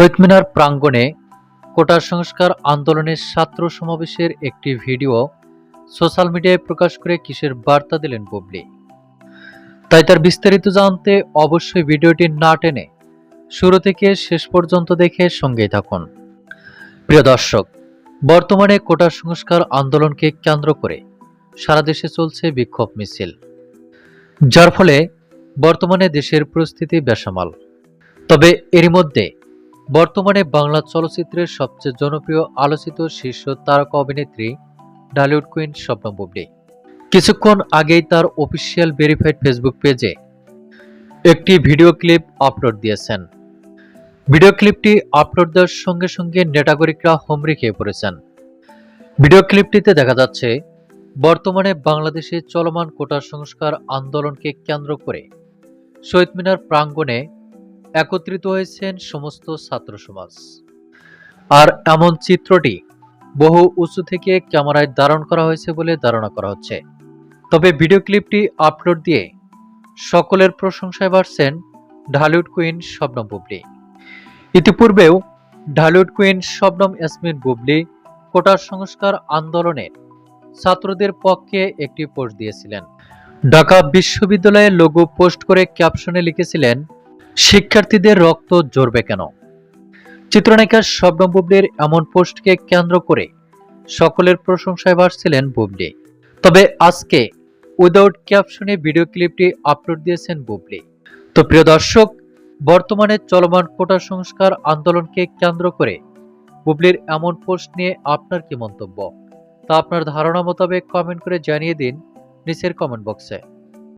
শহীদ মিনার প্রাঙ্গণে কোটা সংস্কার আন্দোলনের ছাত্র সমাবেশের একটি ভিডিও সোশ্যাল মিডিয়ায় প্রকাশ করে কিসের বার্তা দিলেন বুবলি। তাই তার বিস্তারিত জানতে অবশ্যই ভিডিওটি না টেনে শুরু থেকে শেষ পর্যন্ত দেখে সঙ্গেই থাকুন। প্রিয় দর্শক, বর্তমানে কোটা সংস্কার আন্দোলনকে কেন্দ্র করে সারা দেশে চলছে বিক্ষোভ মিছিল। যার ফলে বর্তমানে দেশের পরিস্থিতি বেসামাল। তবে এরই মধ্যে বর্তমানে বাংলা চলচ্চিত্রের সবচেয়ে জনপ্রিয় আলোচিত শীর্ষ তারকা অভিনেত্রী ডালিউড কুইন স্বপ্ন বুবলি। কিছুক্ষণ আগেই তার অফিসিয়াল ভেরিফাইড ফেসবুক পেজে একটি ভিডিও ক্লিপ আপলোড দিয়েছেন। ভিডিও ক্লিপটি আপলোড দেওয়ার সঙ্গে সঙ্গে নেটাগরিকরা হোমরি খেয়ে পড়েছেন। ভিডিও ক্লিপটিতে দেখা যাচ্ছে, বর্তমানে বাংলাদেশে চলমান কোটা সংস্কার আন্দোলনকে কেন্দ্র করে শহীদ মিনার প্রাঙ্গণে একত্রিত হয়েছেন সমস্ত ছাত্র সমাজ। আর এমন চিত্রটি বহু উঁচু থেকে ক্যামেরায় ধারণ করা হয়েছে বলে ধারণা করা হচ্ছে। তবে ভিডিও ক্লিপটি আপলোড দিয়ে সকলের প্রশংসায় বাড়ছেন ঢালিউড কুইন শবনম বুবলি। ইতিপূর্বেও ঢালিউড কুইন শবনম ইয়াসমিন বুবলি কোটার সংস্কার আন্দোলনের ছাত্রদের পক্ষে একটি পোস্ট দিয়েছিলেন। ঢাকা বিশ্ববিদ্যালয়ে লোগো পোস্ট করে ক্যাপশনে লিখেছিলেন শিক্ষার্থীদের রক্ত ঝরবে কেন? চিত্রনায়িকা শবনম বুবলির এমন পোস্টকে কেন্দ্র করে সকলের প্রশংসায় বাড়ছিলেন বুবলি। তবে আজকে উইদাউট ক্যাপশনে ভিডিও ক্লিপটি আপলোড দিয়েছেন বুবলি। তো প্রিয় দর্শক, বর্তমানে চলমান কোটা সংস্কার আন্দোলনকে কেন্দ্র করে বুবলির এমন পোস্ট নিয়ে আপনার কি মন্তব্য? তা আপনার ধারণা মোতাবেক কমেন্ট করে জানিয়ে দিন নিচের কমেন্ট বক্সে।